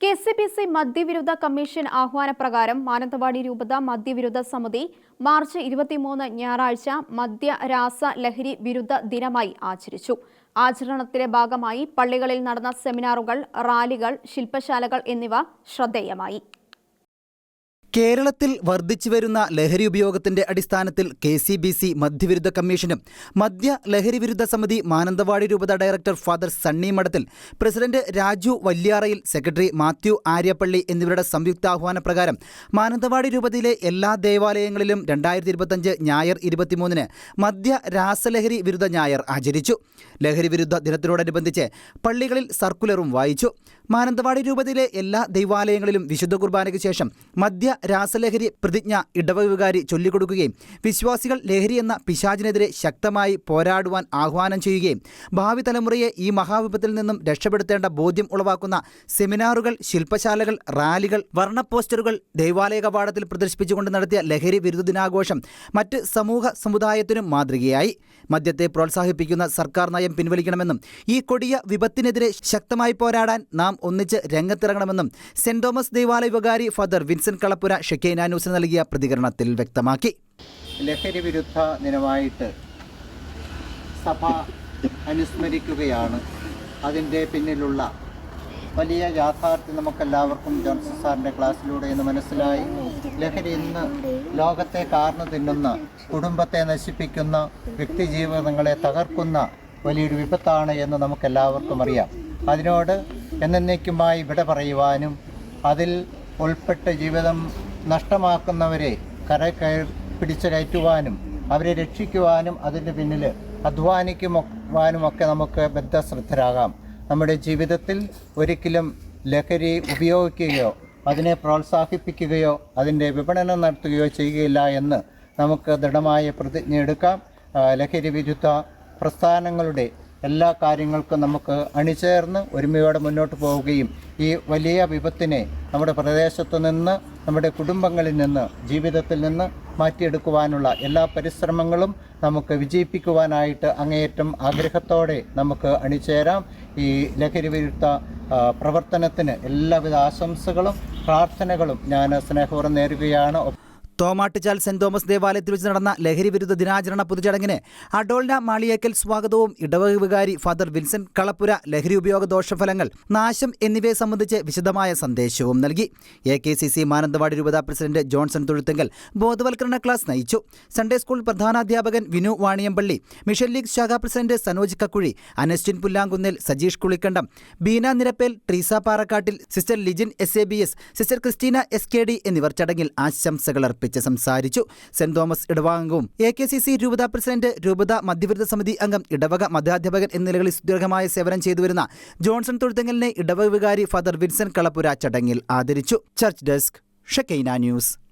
K C B C മദ്യവിരുദ്ധ commission ആഹ്വാനപ്രകാരം മാനന്തവാടി രൂപത മദ്യവിരുദ്ധ സമിതി മാർച്ച് ഇരുപത്തിമൂന്ന് ഞായറാഴ്ച മദ്യ രാസ ലഹരി വിരുദ്ധ ദിനമായി ആചരിച്ചു. ആചരണത്തിന്റെ ഭാഗമായി പള്ളികളിൽ നടന്ന സെമിനാറുകൾ റാലികൾ ശില്പശാലകൾ എന്നിവ ശ്രദ്ധേയമായി. കേരളത്തിൽ വർദ്ധിച്ചു വരുന്ന ലഹരി ഉപയോഗത്തിന്റെ അടിസ്ഥാനത്തിൽ കെ സി ബി സി മദ്യവിരുദ്ധ കമ്മീഷനും മദ്യ ലഹരി വിരുദ്ധ സമിതി മാനന്തവാടി രൂപത director father Sunny Madathil president Raju Valyarayil secretary Mathew Aryappally എന്നിവരുടെ സംയുക്താഹ്വാന പ്രകാരം മാനന്തവാടി രൂപതയിലെ എല്ലാ ദേവാലയങ്ങളിലും രണ്ടായിരത്തി ഇരുപത്തഞ്ച് ഞായർ ഇരുപത്തിമൂന്നിന് മദ്യ രാസലഹരി വിരുദ്ധ ഞായർ ആചരിച്ചു. ലഹരി വിരുദ്ധ ദിനത്തിനോടനുബന്ധിച്ച് പള്ളികളിൽ സർക്കുലറും വായിച്ചു. മാനന്തവാടി രൂപതയിലെ എല്ലാ ദൈവാലയങ്ങളിലും വിശുദ്ധ കുർബാനയ്ക്ക് ശേഷം മദ്യ രാസലഹരി പ്രതിജ്ഞ ഇടവ വികാരി ചൊല്ലിക്കൊടുക്കുകയും വിശ്വാസികൾ ലഹരി എന്ന പിശാചിനെതിരെ ശക്തമായി പോരാടുവാൻ ആഹ്വാനം ചെയ്യുകയും ഭാവി തലമുറയെ ഈ മഹാവിപത്തിൽ നിന്നും രക്ഷപ്പെടുത്തേണ്ട ബോധ്യം ഉളവാക്കുന്ന സെമിനാറുകൾ ശില്പശാലകൾ റാലികൾ വർണ പോസ്റ്ററുകൾ ദൈവാലയ കവാടത്തിൽ പ്രദർശിപ്പിച്ചുകൊണ്ട് നടത്തിയ ലഹരി വിരുദ്ധ ദിനാഘോഷം മറ്റ് സമൂഹ സമുദായത്തിനും മാതൃകയായി. മദ്യത്തെ പ്രോത്സാഹിപ്പിക്കുന്ന സർക്കാർ നയം പിൻവലിക്കണമെന്നും ഈ കൊടിയ വിപത്തിനെതിരെ ശക്തമായി പോരാടാൻ നാം ഒന്നിച്ച് രംഗത്തിറങ്ങണമെന്നും സെന്റ് തോമസ് ദേവാലയ വികാരി ഫാദർ വിൻസെന്റ് കളപ്പുര ഷെക്കൈന ന്യൂസിന് നൽകിയ പ്രതികരണത്തിൽ വ്യക്തമാക്കി. ലഹരി വിരുദ്ധ ദിനമായിട്ട് സഭ അനുസ്മരിക്കുകയാണ്. അതിന്റെ പിന്നിലുള്ള വലിയ യാഥാർത്ഥ്യം നമുക്കെല്ലാവർക്കും ജോൺസൺ സാറിന്റെ ക്ലാസ്സിലൂടെ ഇന്ന് മനസ്സിലായി. ലഹരി ഇന്ന് ലോകത്തെ കാർന്നു തിന്നുന്ന കുടുംബത്തെ നശിപ്പിക്കുന്ന വ്യക്തിജീവിതങ്ങളെ തകർക്കുന്ന വലിയൊരു വിപത്താണ് എന്ന് നമുക്കെല്ലാവർക്കും അറിയാം. അതിനോട് എന്നേക്കുമായി വിട പറയുവാനും അതിൽ ഉൾപ്പെട്ട ജീവിതം നഷ്ടമാക്കുന്നവരെ കര കയർ പിടിച്ചു കയറ്റുവാനും അവരെ രക്ഷിക്കുവാനും അതിന്റെ പിന്നിൽ അധ്വാനിക്കുവാനും ഒക്കെ നമുക്ക് ബദ്ധശ്രദ്ധരാകാം. നമ്മുടെ ജീവിതത്തിൽ ഒരിക്കലും ലഹരി ഉപയോഗിക്കുകയോ അതിനെ പ്രോത്സാഹിപ്പിക്കുകയോ അതിന്റെ വിപണനം നടത്തുകയോ ചെയ്യുകയില്ല എന്ന് നമുക്ക് ദൃഢമായ പ്രതിജ്ഞ എടുക്കാം. ലഹരി വിരുദ്ധ പ്രസ്ഥാനങ്ങളുടെ എല്ലാ കാര്യങ്ങൾക്കും നമുക്ക് അണിചേർന്ന് ഒരുമയോടെ മുന്നോട്ട് പോവുകയും ഈ വലിയ വിപത്തിനെ നമ്മുടെ പ്രദേശത്തു നിന്ന് നമ്മുടെ കുടുംബങ്ങളിൽ നിന്ന് ജീവിതത്തിൽ നിന്ന് മാറ്റിയെടുക്കുവാനുള്ള എല്ലാ പരിശ്രമങ്ങളും നമുക്ക് വിജയിപ്പിക്കുവാനായിട്ട് അങ്ങേയറ്റം ആഗ്രഹത്തോടെ നമുക്ക് അണിചേരാം. ഈ ലഹരി വിരുദ്ധ പ്രവർത്തനത്തിന് എല്ലാവിധ ആശംസകളും പ്രാർത്ഥനകളും ഞാൻ സ്നേഹപൂർവം നേരുകയാണ്. തോമാട്ടുചാൽ സെന്റ് തോമസ് ദേവാലയത്തിൽ വെച്ച് നടന്ന ലഹരി വിരുദ്ധ ദിനാചരണ പൊതുചടങ്ങിന് അഡോൾന മാളിയേക്കൽ സ്വാഗതവും ഇടവക വികാരി ഫാദർ വിൽസൺ കളപ്പുര ലഹരി ഉപയോഗ ദോഷഫലങ്ങൾ നാശം എന്നിവയെ സംബന്ധിച്ച് വിശദമായ സന്ദേശവും നൽകി. A K C C Mananthavady രൂപതാ പ്രസിഡന്റ് ജോൺസൺ തുഴുത്തെങ്കിൽ ബോധവൽക്കരണ ക്ലാസ് നയിച്ചു. സൺഡേ സ്കൂൾ പ്രധാനാധ്യാപകൻ വിനു വാണിയമ്പള്ളി മിഷൻ ലീഗ് ശാഖാ president Sanoj Kakkuzhi Anastin Pullankunnil Sajeesh Kulikkandam Beena Nirappel Treesa Parakkattil sister Lijin S A B S sister Christina S K D എന്നിവർ ചടങ്ങിൽ ആശംസകൾ അർപ്പിച്ച്. സംസാരിച്ചു. സെന്റ് തോമസ് ഇടവാംഗവും എ കെ സി സി രൂപത president രൂപത മധ്യവിരുദ്ധ സമിതി അംഗം ഇടവക മതാധ്യാപകൻ എന്ന നിലകളിൽ സുദീർഘമായ സേവനം ചെയ്തുവരുന്ന ജോൺസൺ തൊഴുത്തങ്ങലിനെ ഇടവക വികാരി ഫാദർ വിൻസെന്റ് കളപ്പുര ചടങ്ങിൽ ആദരിച്ചു. Church desk Shekinah news.